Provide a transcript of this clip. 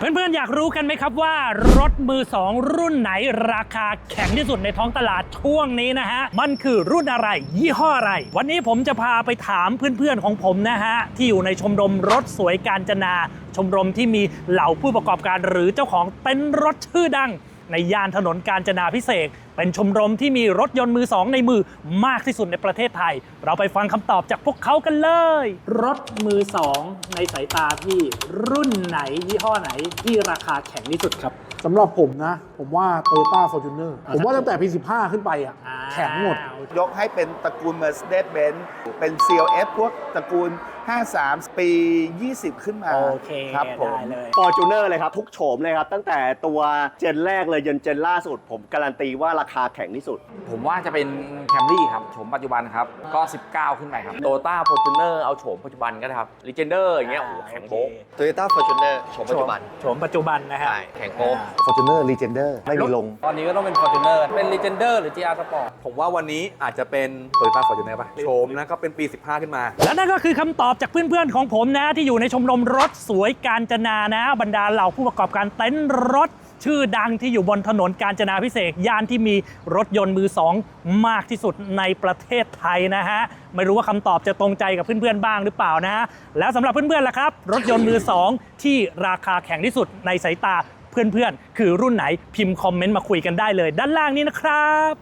เพื่อนๆ อยากรู้กันไหมครับว่ารถมือ 2 รุ่นไหนราคาแข็งที่สุดในท้องตลาดช่วงนี้นะฮะ มันคือรุ่นอะไร ยี่ห้ออะไร วันนี้ผมจะพาไปถามเพื่อนๆของผมนะฮะ ที่อยู่ในชมรมรถสวยการจนา ชมรมที่มีเหล่าผู้ประกอบการหรือเจ้าของเต็นท์รถชื่อดัง ในย่านถนนกาญจนาพิเศษกเป็นชมรมที่มีรถยนต์มือสองในมือมากที่สุดในประเทศไทย เราไปฟังคำตอบจากพวกเขากันเลย รถมือสองในสายตาพี่รุ่นไหนยี่ห้อไหนที่ราคาแข็งที่สุดครับ สำหรับผมนะ ผมว่า Toyota Fortuner อ่าผมว่าตั้งแต่ P15 ขึ้นไปอะแข็งหมด ยกให้เป็นตระกูล Mercedes-Benz เป็น CLF พวกตระกูล 53 ปี 20 ขึ้นมาโอเคครับผมได้เลยฟอร์จูเนอร์เลยครับ ทุกโฉมเลยครับ ตั้งแต่ตัวเจนแรกเลยจนเจนล่าสุด ผมการันตีว่าราคาแข็งที่สุด ผมว่าจะเป็นแคมรี่ครับโฉมปัจจุบันครับ ก็ 19 ขึ้นไปครับโตต้าโฟร์จูเนอร์เอาโฉมปัจจุบันก็ได้ครับลีเจนเดอร์อย่างเงี้ยโอ้โหแข็งโป๊กโตโยต้าฟอร์จูเนอร์ชมปัจจุบันโฉมปัจจุบันนะฮะใช่แข่งโป๊ก Fortuner Legender ไม่มีลง ตอนนี้ก็ต้องเป็น Fortuner เป็น Legender หรือ GR Sport ผมว่าวันนี้อาจจะเป็นโตโยต้าฟอร์จูเนอร์ป่ะโฉมนะก็เป็นปี 15 ขึ้นมา และนั่นก็คือคำตอบจากเพื่อนๆของผมนะ ที่อยู่ในชมรมรถสวยการจนานะ บรรดาเหล่าผู้ประกอบการเต็นท์รถชื่อดังที่อยู่บนถนนกาญจนาพิเศษย่านที่มีรถยนต์มือสองมากที่สุดในประเทศไทยนะฮะ ไม่รู้ว่าคำตอบจะตรงใจกับเพื่อนๆบ้างหรือเปล่านะฮะ แล้วสำหรับเพื่อนๆล่ะครับ รถยนต์มือสองที่ราคาแข็งที่สุดในสายตาเพื่อนๆ คือรุ่นไหนพิมพ์คอมเมนต์มาคุยกันได้เลย ด้านล่างนี้นะครับ